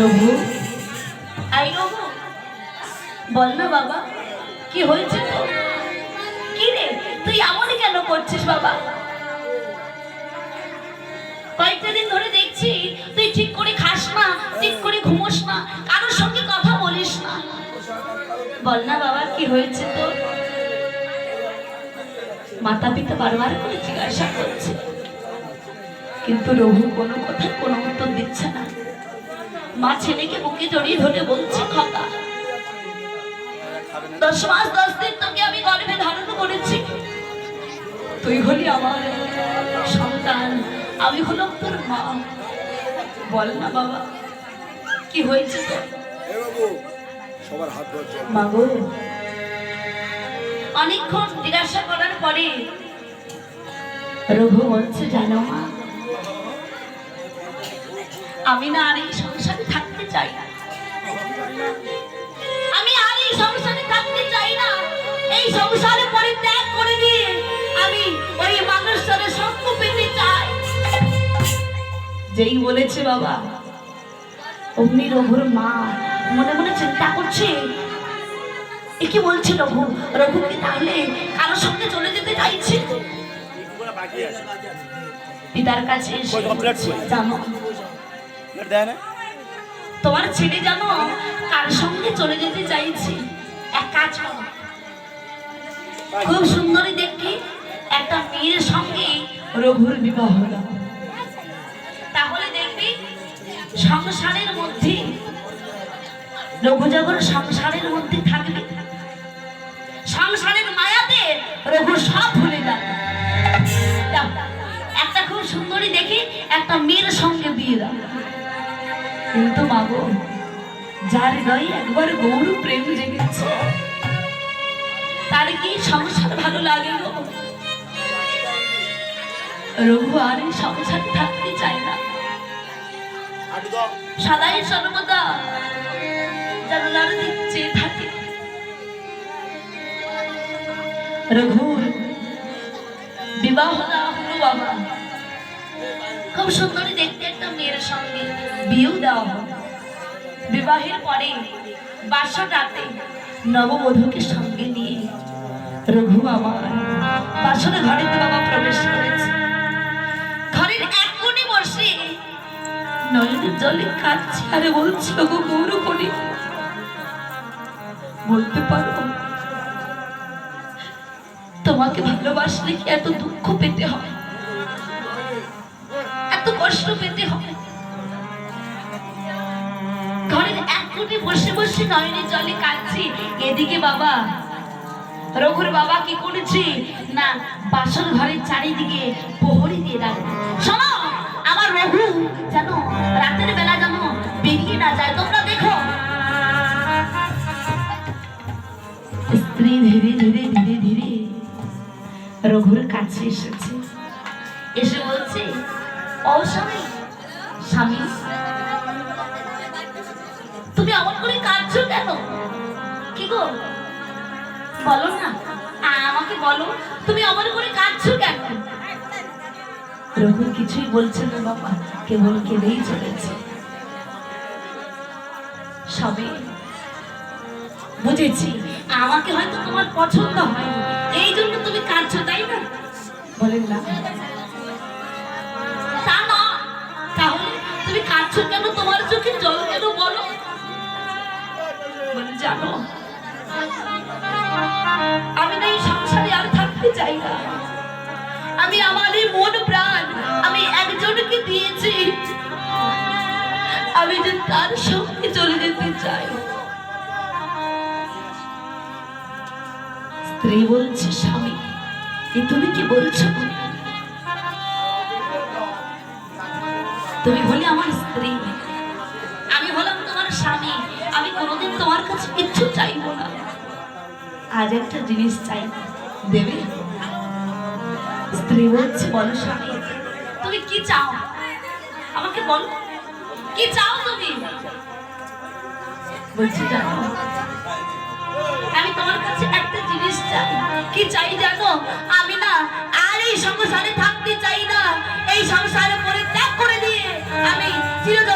Raghu I Raghu বল না বাবা, কি হয়েছে? কি রে, তুই এমনই কেন করছিস বাবা? কয়েকটা দিন ধরে দেখছি, তুই ঠিক করে খাস না, ঠিক করে ঘুমোস না, কারোর সঙ্গে কথা বলিস না। বল না বাবা, কি হয়েছে তোর? মাতা পিতা বারবার করে জিজ্ঞাসা করছে। কিন্তু রঘু কোনো কথা কোনো উত্তর দিচ্ছে না। মা ছেলেকে বুকে জড়িয়ে ধরে বলছে খতা দশ মাস দশ দিন তোকে আমি গর্ভে ধারণ করেছি। তুই হলি আমার সন্তান আমি হলাম তোর মা। বল না বাবা কি হয়েছে তোর? সবার হাত মা গো অনেকক্ষণ জিজ্ঞাসা করার পরে রঘু বলছে জানো মা আমি না আর এই সংসারে থাকতে চাই না। আমি আর এই সংসারে থাকতে চাই না। এই সংসারে পরিত্যাগ করে দিয়ে আমি ওই মানুষের সত্য পেতে চাই। যেই বলেছে বাবা অমনি রঘুর মা মনে মনে চিন্তা করছে। এ কি বলছে রঘু রঘু কি তাহলে কারোর সঙ্গে চলে যেতে চাইছে? পিতার কাছে জানো তোমার ছেলে জানো কার সঙ্গে চলে যেতে চাইছি, এক কাজ করো। খুব সুন্দরী দেখি একটা মেয়ের সঙ্গে রঘুর বিবাহ হলো। তাহলে দেখবি, সংসারের মধ্যে রঘু যখন সংসারের মধ্যে থাকবে। সংসারের মায়াতে রঘু সব ভুলে একটা খুব সুন্দরী দেখি একটা মেয়ের সঙ্গে বিয়ে দাও। কিন্তু মাগো যার হৃদয়ে একবার গৌর প্রেম জেগেছে তার কি সংসার ভালো লাগে গো? রঘু আর এই সংসারে থাকতে চায় না। সদাই সর্বদা জানালার দিক চেয়ে থাকে। রঘুর বিবাহ দেওয়া হলো বাবা। খুব সুন্দরী দেখতে সঙ্গে বিয়েও দেওয়া হলো বিবাহের পরে বাসা রাতে নববধূকে সঙ্গে নিয়ে রঘু আমার বাসনের ঘরেতে বাবা প্রবেশ করেছে। ঘরের এক কোণে বসে নয়নের জলে কাঁদছে আরে বলছে গো গৌর করি বলতে পারো, তোমাকে ভালোবাসলে কি এত দুঃখ পেতে হয়? এত কষ্ট পেতে হয়? কোণে বসে বসে নয়নের জলে কাঁদছি। এদিকে বাবা, রঘুর বাবা কি করেছে? না, বাসন ঘরের চারিদিকে প্রহরী দিয়ে রাখবে আমার রঘু জানো রাতের বেলা যেন বেরিয়ে না যায়। তোমরা দেখো। স্ত্রী ধীরে ধীরে ধীরে ধীরে রঘুর কাছে এসেছে। এসে বলছে, ও স্বামী তুমি এমন করে কাঁদছো কেন? কি গো? বলো না। আমাকে বলো, তুমি অমন করে কাঁদছো কেন? রঘু কিছুই বলছে না বাবা, কেবল কেঁদেই চলেছে। সবে বুঝেছি, আমাকে হয়তো তোমার পছন্দ হয়নি। এই জন্য তুমি কাঁদছো, তাই না? বলেন না। তা না, তাহলে তুমি কাঁদছো কেন? তোমার জানো? আমি না এই সংসারে আর থাকতে চাই না। আমি আমার এই মন প্রাণ আমি একজনকে দিয়েছি। আমি যে তার সঙ্গে চলে যেতে চাই। স্ত্রী বলছে, স্বামী, এ তুমি কি বলছো? তুমি হলে আমার স্ত্রী। আমি হলাম তোমার স্বামী। আমি কোনোদিন তোমার কাছে কিচ্ছু চাইব না। আজ একটা জিনিস চাই। দেবে, স্ত্রী বলছে, বলো স্বামী, তুমি কি চাও? আমাকে বলো। কি চাও তুমি? বলছি, জানো, আমি তোমার কাছে একটা জিনিস চাই। কি চাই জানো? আমি না আর এই সংসারে থাকতে চাই না। এই সংসারে পরিত্যাগ করে দিয়ে আমি চিরজনমের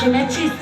গৌর হরিণ